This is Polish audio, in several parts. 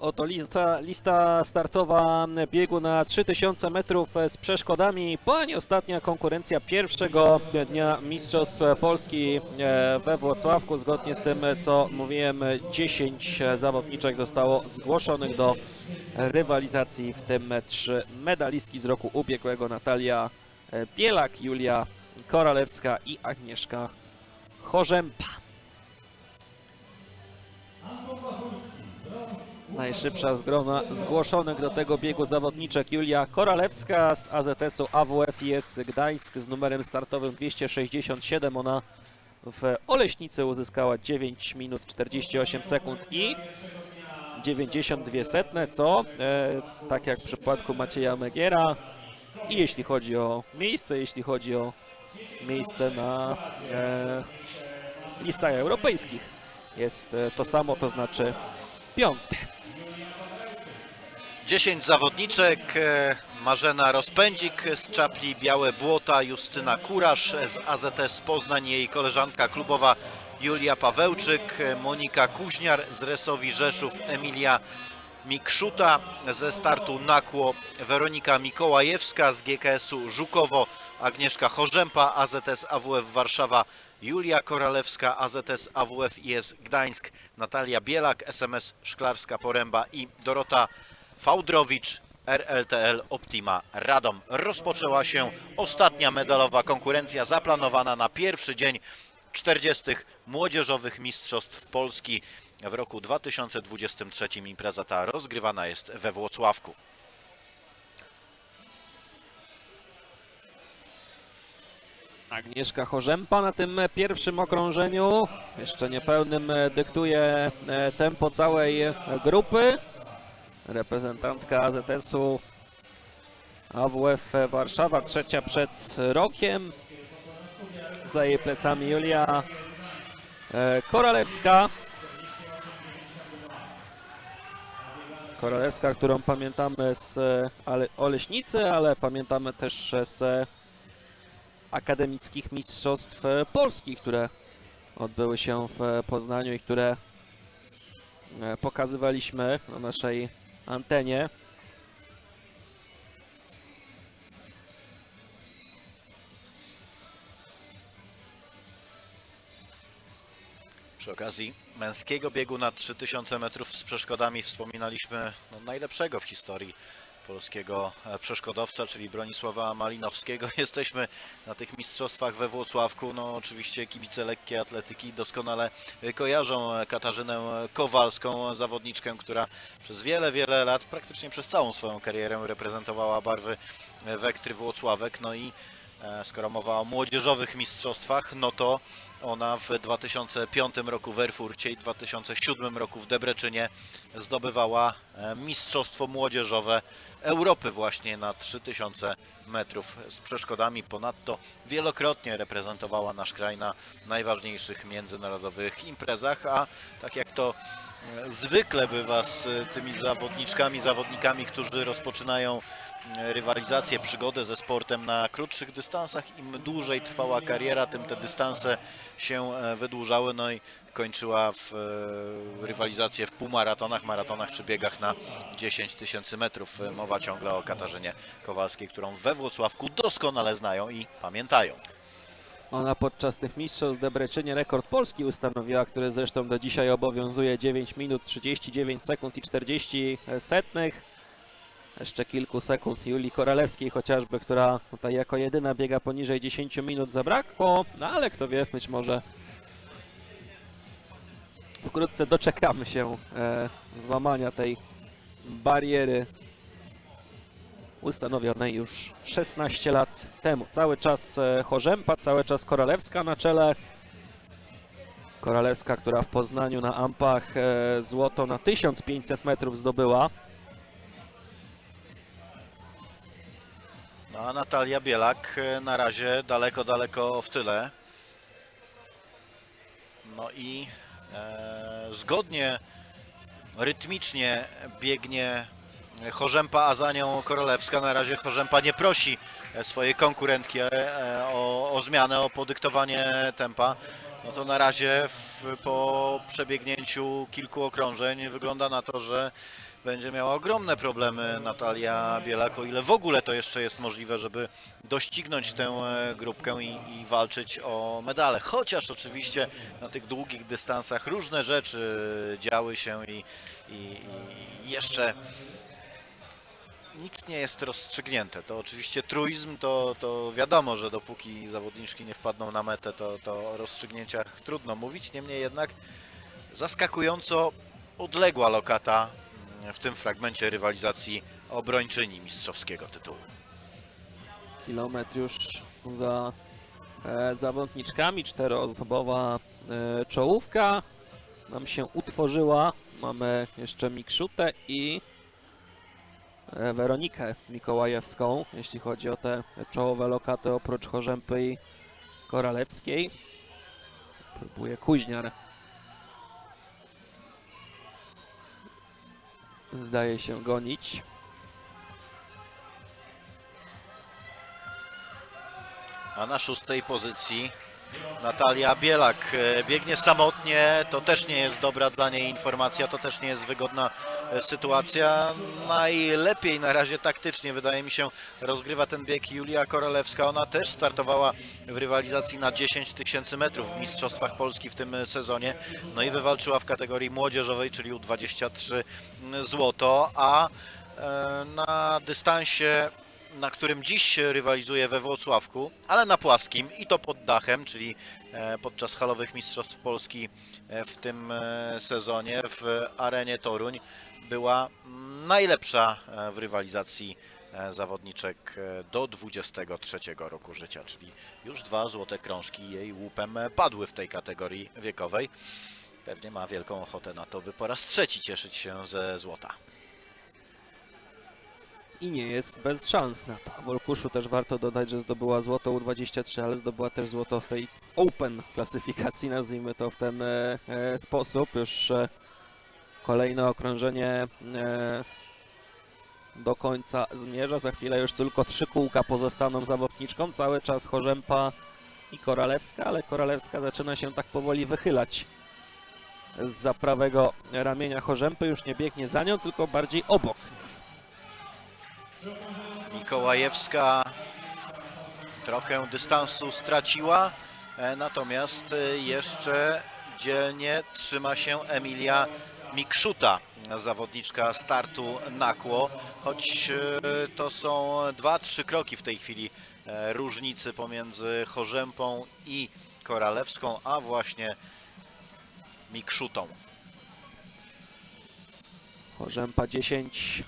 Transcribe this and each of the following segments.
Oto lista, lista startowa biegu na 3000 metrów z przeszkodami. Pani ostatnia konkurencja pierwszego dnia Mistrzostw Polski e, we Włocławku. Zgodnie z tym, co mówiłem, 10 zawodniczek zostało zgłoszonych do rywalizacji, w tym trzy medalistki z roku ubiegłego. Natalia e, Bielak, Julia Koralewska i Agnieszka Chorzępa. Najszybsza z grona zgłoszonych do tego biegu zawodniczek Julia Koralewska z AZS-u AWF-IS Gdańsk z numerem startowym 267. Ona w Oleśnicy uzyskała 9 minut 48 sekund i 92 setne, co e, tak jak w przypadku Macieja Megiera i jeśli chodzi o miejsce, jeśli chodzi o miejsce na e, listach europejskich jest e, to samo, to znaczy piąty. 10 zawodniczek, e, Marzena Rozpędzik z czapli Białe Błota, Justyna Kurasz z AZS Poznań, jej koleżanka klubowa Julia Pawełczyk, e, Monika Kuźniar z Resowi Rzeszów, Emilia Mikszuta ze startu Nakło, Weronika Mikołajewska z GKS-u Żukowo, Agnieszka Chorzępa, AZS AWF Warszawa, Julia Koralewska, AZS AWF IS Gdańsk, Natalia Bielak, SMS Szklarska Poręba i Dorota Fałdrowicz, RLTL Optima Radom. Rozpoczęła się ostatnia medalowa konkurencja zaplanowana na pierwszy dzień 40. Młodzieżowych Mistrzostw Polski w roku 2023. Impreza ta rozgrywana jest we Włocławku. Agnieszka Chorzępa na tym pierwszym okrążeniu, jeszcze niepełnym, dyktuje e, tempo całej grupy. Reprezentantka AZS-u AWF Warszawa, trzecia przed rokiem. Za jej plecami Julia e, Koralewska. Koralewska, którą pamiętamy z e, Oleśnicy, ale pamiętamy też z e, akademickich mistrzostw e, polskich, które odbyły się w e, Poznaniu i które e, pokazywaliśmy na naszej antenie. Przy okazji męskiego biegu na 3000 metrów z przeszkodami wspominaliśmy no, najlepszego w historii polskiego e, przeszkodowca, czyli Bronisława Malinowskiego. Jesteśmy na tych mistrzostwach we Włocławku. No oczywiście kibice lekkiej atletyki doskonale e, kojarzą e, Katarzynę Kowalską, zawodniczkę, która przez wiele, wiele lat, praktycznie przez całą swoją karierę reprezentowała barwy Wektry Włocławek. No i skoro mowa o młodzieżowych mistrzostwach, no to ona w 2005 roku w Erfurcie i 2007 roku w Debreczynie zdobywała mistrzostwo młodzieżowe Europy właśnie na 3000 metrów z przeszkodami. Ponadto wielokrotnie reprezentowała nasz kraj na najważniejszych międzynarodowych imprezach, a tak jak to e, zwykle bywa z e, tymi zawodniczkami, zawodnikami, którzy rozpoczynają rywalizację, przygodę ze sportem na krótszych dystansach. Im dłużej trwała kariera, tym te dystanse się e, wydłużały, no i kończyła w e, rywalizację w półmaratonach, maratonach czy biegach na 10 tysięcy metrów. E, Mowa ciągle o Katarzynie Kowalskiej, którą we Włocławku doskonale znają i pamiętają. Ona podczas tych mistrzostw Debreczynie rekord Polski ustanowiła, który zresztą do dzisiaj obowiązuje 9 minut 39 sekund i 40 setnych. Jeszcze kilku sekund Julii Koralewskiej chociażby, która tutaj jako jedyna biega poniżej 10 minut zabrakło, no ale kto wie, być może wkrótce doczekamy się e, złamania tej bariery ustanowionej już 16 lat temu. Cały czas e, Chorzępa, cały czas Koralewska na czele. Koralewska, która w Poznaniu na Ampach e, złoto na 1500 metrów zdobyła. A Natalia Bielak e, na razie daleko, daleko w tyle. No i e, zgodnie, rytmicznie biegnie Chorzępa, a za nią Korolewska. Na razie Chorzępa nie prosi e, swojej konkurentki e, o, o zmianę, o podyktowanie tempa. no to na razie w, po przebiegnięciu kilku okrążeń wygląda na to, że będzie miała ogromne problemy Natalia Bielak, o ile w ogóle to jeszcze jest możliwe, żeby doścignąć tę e, grupkę i, i walczyć o medale. Chociaż oczywiście na tych długich dystansach różne rzeczy działy się i, i, i jeszcze nic nie jest rozstrzygnięte. To oczywiście truizm, to, to wiadomo, że dopóki zawodniczki nie wpadną na metę, to, to o rozstrzygnięciach trudno mówić. Niemniej jednak zaskakująco odległa lokata w tym fragmencie rywalizacji obrończyni mistrzowskiego tytułu. Kilometr już za e, zawodniczkami, czteroosobowa e, czołówka nam się utworzyła. Mamy jeszcze Mikrzutę i e, Weronikę Mikołajewską, jeśli chodzi o te czołowe lokaty oprócz Chorzępy i Koralewskiej. Próbuje Kuźniar. Zdaje się gonić. A na szóstej pozycji Natalia Bielak e, biegnie samotnie, to też nie jest dobra dla niej informacja, to też nie jest wygodna sytuacja. Najlepiej na razie taktycznie, wydaje mi się, rozgrywa ten bieg Julia Korolewska. Ona też startowała w rywalizacji na 10 tysięcy metrów w Mistrzostwach Polski w tym sezonie. No i wywalczyła w kategorii młodzieżowej, czyli U23 złoto, a e, na dystansie na którym dziś rywalizuje we Włocławku, ale na płaskim i to pod dachem, czyli e, podczas halowych Mistrzostw Polski e, w tym sezonie w arenie Toruń była najlepsza e, w rywalizacji e, zawodniczek e, do 23 roku życia, czyli już dwa złote krążki jej łupem padły w tej kategorii wiekowej. Pewnie ma wielką ochotę na to, by po raz trzeci cieszyć się ze złota. i nie jest bez szans na to. W Olkuszu też warto dodać, że zdobyła złoto U23, ale zdobyła też złoto w tej Open klasyfikacji, nazwijmy to w ten e, sposób. Już e, kolejne okrążenie e, do końca zmierza. Za chwilę już tylko trzy kółka pozostaną zawodniczkom. Cały czas Chorzępa i Koralewska, ale Koralewska zaczyna się tak powoli wychylać z prawego ramienia Chorzępy. Już nie biegnie za nią, tylko bardziej obok. Mikołajewska trochę dystansu straciła, e, natomiast e, jeszcze dzielnie trzyma się Emilia Mikszuta, zawodniczka startu nakło, choć e, to są dwa, trzy kroki w tej chwili e, różnicy pomiędzy Chorzępą i Koralewską, a właśnie Mikrzutą. Chorzępa 10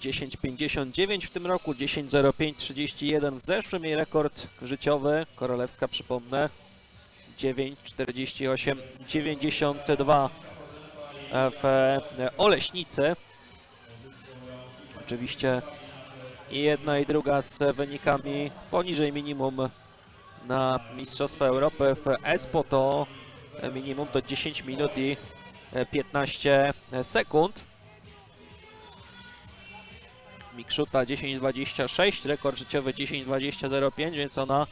10,59 w tym roku, 10,05,31 w zeszłym jej rekord życiowy. Korolewska, przypomnę, 9,48,92 w e, Oleśnicy. Oczywiście i jedna i druga z wynikami poniżej minimum na Mistrzostwa Europy w ESPO to minimum to 10 minut i e, 15 sekund. Mikszuta 10.26, rekord życiowy 10.20.05, więc ona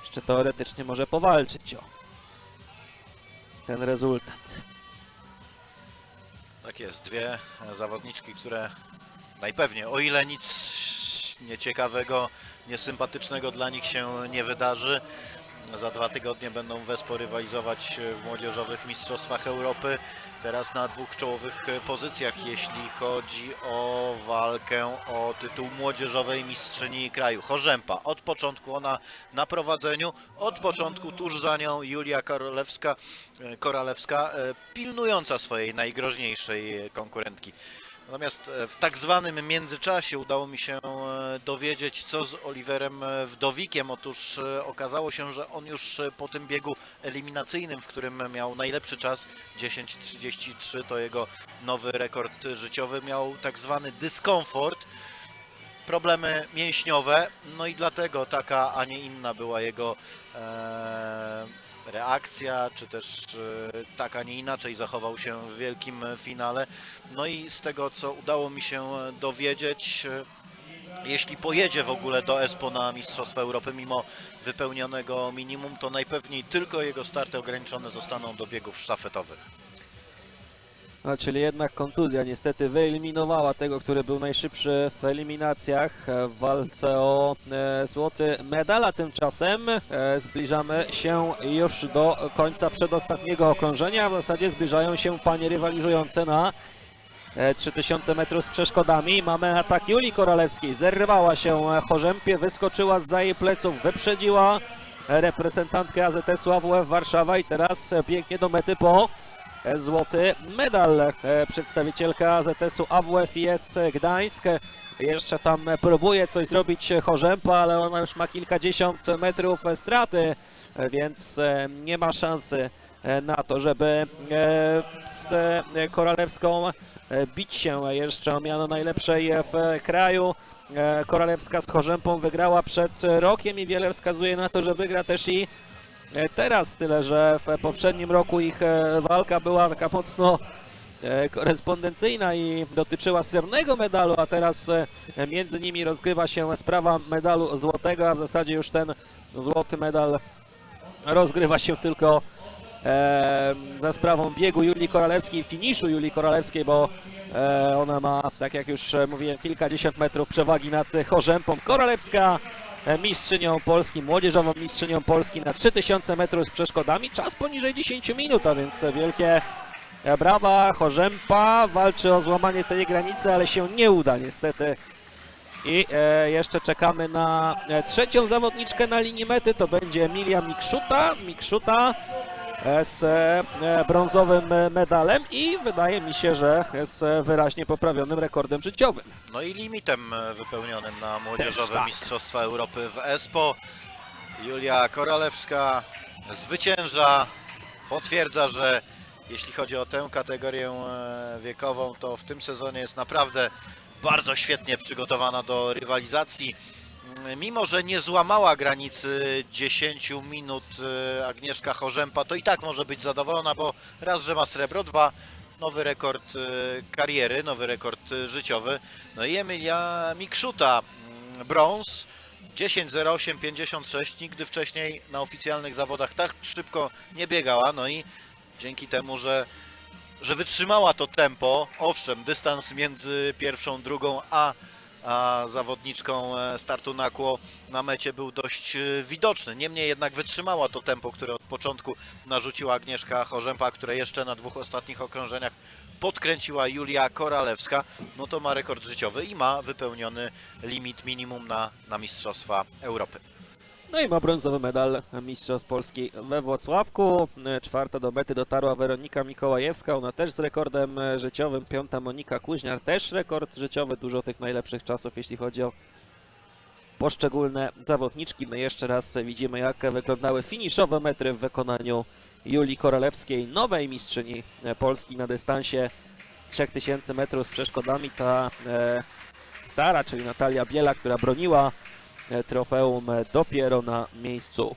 jeszcze teoretycznie może powalczyć o ten rezultat. Tak jest, dwie zawodniczki, które najpewniej, o ile nic nieciekawego, niesympatycznego dla nich się nie wydarzy, za dwa tygodnie będą wespo rywalizować w młodzieżowych Mistrzostwach Europy. Teraz na dwóch czołowych pozycjach, jeśli chodzi o walkę o tytuł młodzieżowej mistrzyni kraju. Chorzępa, od początku ona na prowadzeniu, od początku tuż za nią Julia Korolewska, e, Koralewska, e, pilnująca swojej najgroźniejszej konkurentki. Natomiast e, w tak zwanym międzyczasie udało mi się e, dowiedzieć, co z Oliverem e, Wdowikiem. Otóż okazało się, że on już po tym biegu eliminacyjnym, w którym miał najlepszy czas 10.33, to jego nowy rekord życiowy, miał tak zwany dyskomfort, problemy mięśniowe, no i dlatego taka, a nie inna była jego reakcja, czy też e, tak, a nie inaczej zachował się w wielkim finale. No i z tego, co udało mi się dowiedzieć, e, jeśli pojedzie w ogóle do Espo na Mistrzostwa Europy mimo wypełnionego minimum, to najpewniej tylko jego starty ograniczone zostaną do biegów sztafetowych. No, czyli jednak kontuzja niestety wyeliminowała tego, który był najszybszy w eliminacjach e, w walce o e, złoty medal, a tymczasem e, zbliżamy się już do końca przedostatniego okrążenia. W zasadzie zbliżają się panie rywalizujące na e, 3000 metrów z przeszkodami. Mamy atak Julii Koralewskiej. Zerwała się e, Chorzępie, wyskoczyła z jej pleców, wyprzedziła e, reprezentantkę AZS-u AWF Warszawa i teraz e, pięknie do mety po e, złoty medal. E, Przedstawicielka AZS-u AWF IS Gdańsk jeszcze tam próbuje coś zrobić Chorzępa, ale ona już ma kilkadziesiąt metrów straty, e, więc e, nie ma szansy na to, żeby z Koralewską bić się jeszcze o miano najlepszej w kraju. Koralewska z Chorzępą wygrała przed rokiem i wiele wskazuje na to, że wygra też i teraz, tyle że w poprzednim roku ich e, walka była taka mocno e, korespondencyjna i dotyczyła srebrnego medalu, a teraz e, między nimi rozgrywa się sprawa medalu złotego, a w zasadzie już ten złoty medal rozgrywa się tylko e, za sprawą biegu Julii Koralewskiej, finiszu Julii Koralewskiej, bo e, ona ma, tak jak już e, mówiłem, kilkadziesiąt metrów przewagi nad Chorzępą. Koralewska e, mistrzynią Polski, młodzieżową mistrzynią Polski na 3000 metrów z przeszkodami, czas poniżej 10 minut, a więc wielkie e, brawa. Chorzępa walczy o złamanie tej granicy, ale się nie uda niestety. I e, jeszcze czekamy na e, trzecią zawodniczkę na linii mety, to będzie Emilia Mikszuta. Mikszuta e, z e, brązowym medalem i wydaje mi się, że z wyraźnie poprawionym rekordem życiowym. No i limitem wypełnionym na młodzieżowe tak. Mistrzostwa Europy w Espo. Julia Koralewska zwycięża, potwierdza, że jeśli chodzi o tę kategorię e, wiekową, to w tym sezonie jest naprawdę bardzo świetnie przygotowana do rywalizacji. Mimo, że nie złamała granicy 10 minut e, Agnieszka Chorzępa, to i tak może być zadowolona, bo raz, że ma srebro, dwa, nowy rekord e, kariery, nowy rekord e, życiowy. No i Emilia Mikszuta, mm, brąz, 10.08.56, nigdy wcześniej na oficjalnych zawodach tak szybko nie biegała, no i dzięki temu, że, że wytrzymała to tempo, owszem, dystans między pierwszą, drugą, a, a zawodniczką e, startu na kło na mecie był dość e, widoczny. Niemniej jednak wytrzymała to tempo, które od początku narzuciła Agnieszka Chorzępa, które jeszcze na dwóch ostatnich okrążeniach podkręciła Julia Koralewska. No to ma rekord życiowy i ma wypełniony limit minimum na, na Mistrzostwa Europy. No i ma brązowy medal Mistrzostw Polski we Włocławku. E, Czwarta do mety dotarła Weronika Mikołajewska, ona też z rekordem e, życiowym. Piąta Monika Kuźniar, też rekord życiowy. Dużo tych najlepszych czasów, jeśli chodzi o poszczególne zawodniczki. My jeszcze raz widzimy, jak wyglądały finiszowe metry w wykonaniu Julii Koralewskiej, nowej mistrzyni e, Polski na dystansie 3000 metrów z przeszkodami. Ta e, stara, czyli Natalia Biela, która broniła trofeum e, dopiero na miejscu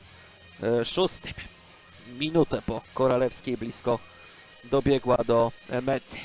e, szóstym. Minutę po Koralewskiej blisko dobiegła do e, mety.